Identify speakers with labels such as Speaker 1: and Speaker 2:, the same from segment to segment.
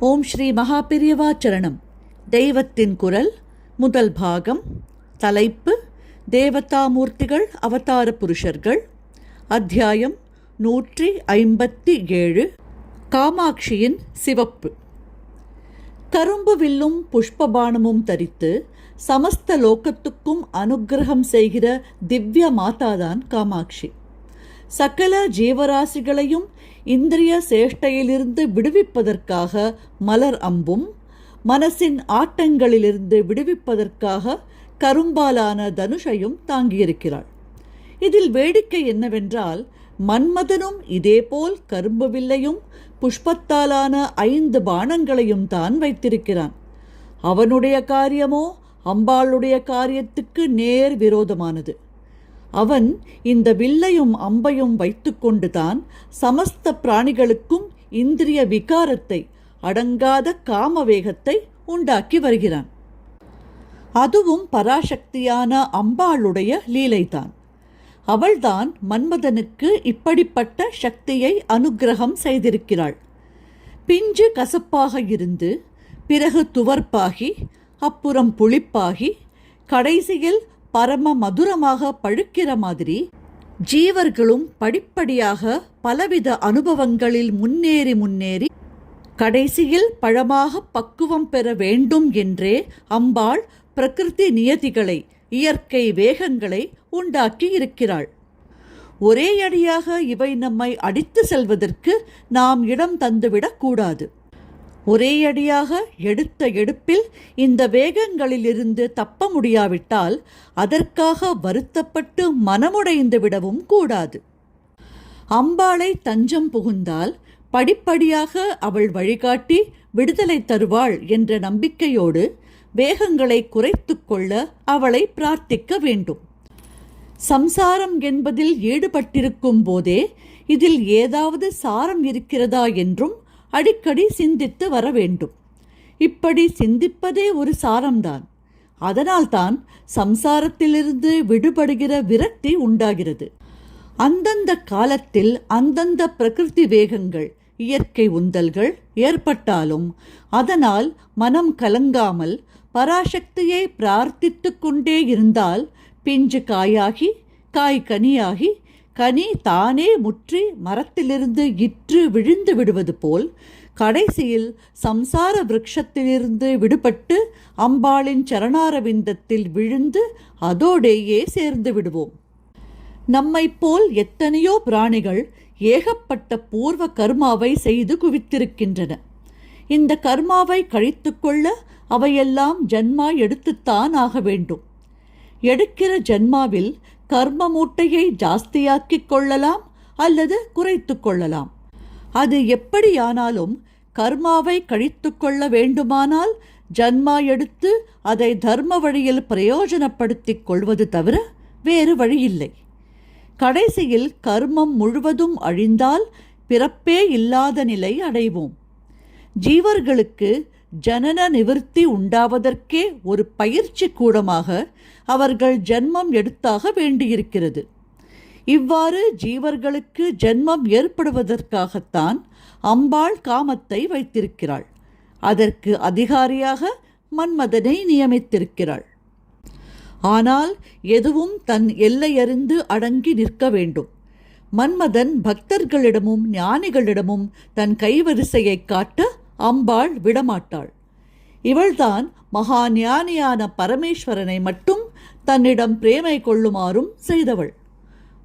Speaker 1: ஓம் ஸ்ரீ மகாபெரியவா சரணம் தெய்வத்தின் குரல் முதல் பாகம் தலைப்பு தேவதாமூர்த்திகள் அவதார புருஷர்கள். அத்தியாயம் நூற்றி ஐம்பத்தி ஏழு காமாட்சியின் சிவப்பு. கரும்பு வில்லும் புஷ்பபானமும் தரித்து சமஸ்த லோகத்துக்கும் அனுக்கிரகம் செய்கிற திவ்ய மாதாதான் காமாட்சி. சகல ஜீவராசிகளையும் இந்திரிய சேஷ்டையிலிருந்து விடுவிப்பதற்காக மலர் அம்பும் மனசின் ஆட்டங்களிலிருந்து விடுவிப்பதற்காக கரும்பாலான தனுஷையும் தாங்கியிருக்கிறாள். இதில் வேடிக்கை என்னவென்றால் மன்மதனும் இதேபோல் கரும்பு வில்லையும் புஷ்பத்தாலான ஐந்து பானங்களையும் தான் வைத்திருக்கிறான். அவனுடைய காரியமோ அம்பாளுடைய காரியத்துக்கு நேர் விரோதமானது. அவன் இந்த வில்லையும் அம்பையும் வைத்துக்கொண்டு தான் சமஸ்த பிராணிகளுக்கும் இந்திரிய விகாரத்தை அடங்காத காமவேகத்தை உண்டாக்கி வருகிறான். அதுவும் பராசக்தியான அம்பாளுடைய லீலைதான். அவள்தான் மன்மதனுக்கு இப்படிப்பட்ட சக்தியை அனுக்கிரகம் செய்திருக்கிறாள். பிஞ்சு கசப்பாக இருந்து பிறகு துவர்ப்பாகி அப்புறம் புளிப்பாகி கடைசியில் பரம மதுரமாக பழுக்கிற மாதிரி ஜீவர்களும் படிப்படியாக பலவித அனுபவங்களில் முன்னேறி முன்னேறி கடைசியில் பழமாக பக்குவம் பெற வேண்டும் என்றே அம்பாள் பிரகிருதி நியதிகளை இயற்கை வேகங்களை உண்டாக்கி இருக்கிறாள். ஒரே அடியாக இவை நம்மை அடித்து செல்வதற்கு நாம் இடம் தந்துவிடக் ஒரேயடியாக ஒரே அடியாக எடுத்த எடுப்பில் இந்த வேகங்களிலிருந்து தப்ப முடியாவிட்டால் அதற்காக வருத்தப்பட்டு மனமுடைந்து விடவும் கூடாது. அம்பாளை தஞ்சம் புகுந்தால் படிப்படியாக அவள் வழிகாட்டி விடுதலை தருவாள் என்ற நம்பிக்கையோடு வேகங்களை குறைத்து கொள்ள அவளை பிரார்த்திக்க வேண்டும். சம்சாரம் என்பதில் ஈடுபட்டிருக்கும் போதே இதில் ஏதாவது சாரம் இருக்கிறதா என்றும் அடிக்கடி சிந்தித்து வர வேண்டும். இப்படி சிந்திப்பதே ஒரு சாரம்தான். அதனால்தான் சம்சாரத்திலிருந்து விடுபடுகிற விரக்தி உண்டாகிறது. அந்தந்த காலத்தில் அந்தந்த பிரகிருதி வேகங்கள் இயற்கை உந்தல்கள் ஏற்பட்டாலும் அதனால் மனம் கலங்காமல் பராசக்தியை பிரார்த்தித்து கொண்டே இருந்தால் பிஞ்சு காயாகி காய் கனியாகி கனி தானே முற்றி மரத்திலிருந்து இற்று விழுந்து விடுவது போல் கடைசியில் சம்சார விரக்ஷத்திலிருந்து விடுபட்டு அம்பாளின் சரணாரவிந்தத்தில் விழுந்து அதோடேயே சேர்ந்து விடுவோம். நம்மைப் போல் எத்தனையோ பிராணிகள் ஏகப்பட்ட பூர்வ கர்மாவை செய்து குவித்திருக்கின்றன. இந்த கர்மாவை கழித்துக்கொள்ள அவையெல்லாம் ஜன்மா எடுத்துத்தான் ஆக வேண்டும். எடுக்கிற ஜன்மாவில் கர்ம மூட்டையை ஜாஸ்தியாக்கிக் கொள்ளலாம் அல்லது குறைத்து கொள்ளலாம். அது எப்படியானாலும் கர்மாவை கழித்து கொள்ள வேண்டுமானால் ஜன்மா எடுத்து அதை தர்ம வழியில் பிரயோஜனப்படுத்திக் கொள்வது தவிர வேறு வழியில்லை. கடைசியில் கர்மம் முழுவதும் அழிந்தால் பிறப்பே இல்லாத நிலை அடைவோம். ஜீவர்களுக்கு ஜனன நிவிருத்தி உண்டாவதற்கே ஒரு பயிற்சி கூடமாக அவர்கள் ஜென்மம் எடுத்தாக வேண்டியிருக்கிறது. இவ்வாறு ஜீவர்களுக்கு ஜென்மம் ஏற்படுவதற்காகத்தான் அம்பாள் காமத்தை வைத்திருக்கிறாள். அதற்கு அதிகாரியாக மன்மதனை நியமித்திருக்கிறாள். ஆனால் எதுவும் தன் எல்லையறிந்து அடங்கி நிற்க வேண்டும். மன்மதன் பக்தர்களிடமும் ஞானிகளிடமும் தன் கைவரிசையை காட்ட அம்பாள் விடமாட்டாள். இவள்தான் மகா ஞானியான பரமேஸ்வரனை மட்டும் தன்னிடம் பிரேமை கொள்ளுமாறும் செய்தவள்.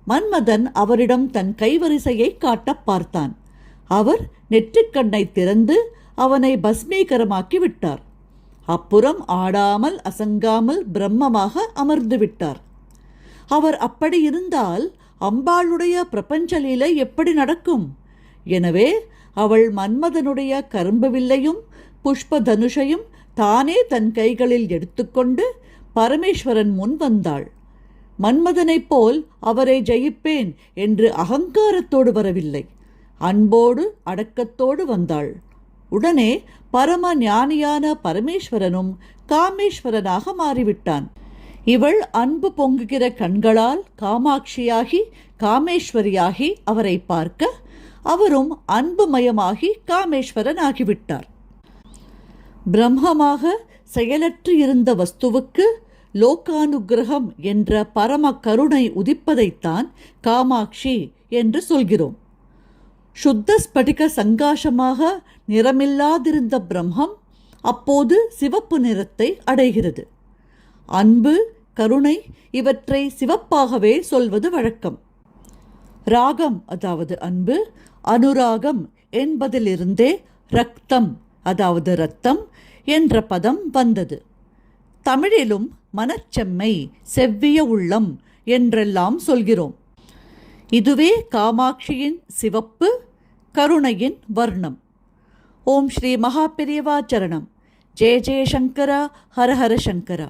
Speaker 1: மன்மதன் அவரிடம் தன் கைவரிசையை காட்டப் பார்த்தான். அவர் நெற்றிக்கண்ணை திறந்து அவனை பஸ்மீகரமாக்கி விட்டார். அப்புறம் ஆடாமல் அசங்காமல் பிரம்மமாக அமர்ந்து விட்டார். அவர் அப்படி இருந்தால் அம்பாளுடைய பிரபஞ்ச லீலை எப்படி நடக்கும்? எனவே அவள் மன்மதனுடைய கரும்பு வில்லையும் புஷ்ப தனுஷையும் தானே தன் கைகளில் எடுத்துக்கொண்டு பரமேஸ்வரன் முன் வந்தாள். மன்மதனைப் போல் அவரை ஜெயிப்பேன் என்று அகங்காரத்தோடு வரவில்லை. அன்போடு அடக்கத்தோடு வந்தாள். உடனே பரம ஞானியான பரமேஸ்வரனும் காமேஸ்வரனாக மாறிவிட்டான். இவள் அன்பு பொங்குகிற கண்களால் காமாட்சியாகி காமேஸ்வரியாகி அவரை பார்க்க அவரும் அன்புமயமாகி காமேஸ்வரன் ஆகிவிட்டார். பிரம்மமாக செயலற்று இருந்த வஸ்துவுக்கு லோகானுகிரகம் என்ற பரம கருணை உதிப்பதைத்தான் காமாட்சி என்று சொல்கிறோம். சுத்த ஸ்படிக சங்காசமாக நிறமில்லாதிருந்த பிரம்மம் அப்போது சிவப்பு நிறத்தை அடைகிறது. அன்பு கருணை இவற்றை சிவப்பாகவே சொல்வது வழக்கம். ராகம் அதாவது அன்பு அனுராகம் என்பதிலிருந்தே ரக்தம் அதாவது ரத்தம் என்ற பதம் வந்தது. தமிழிலும் மனச்செம்மை செவ்விய உள்ளம் என்றெல்லாம் சொல்கிறோம். இதுவே காமாட்சியின் சிவப்பு கருணையின் வர்ணம். ஓம் ஸ்ரீ மகாபெரியவா சரணம். ஜெய ஜெய சங்கரா ஹர சங்கரா.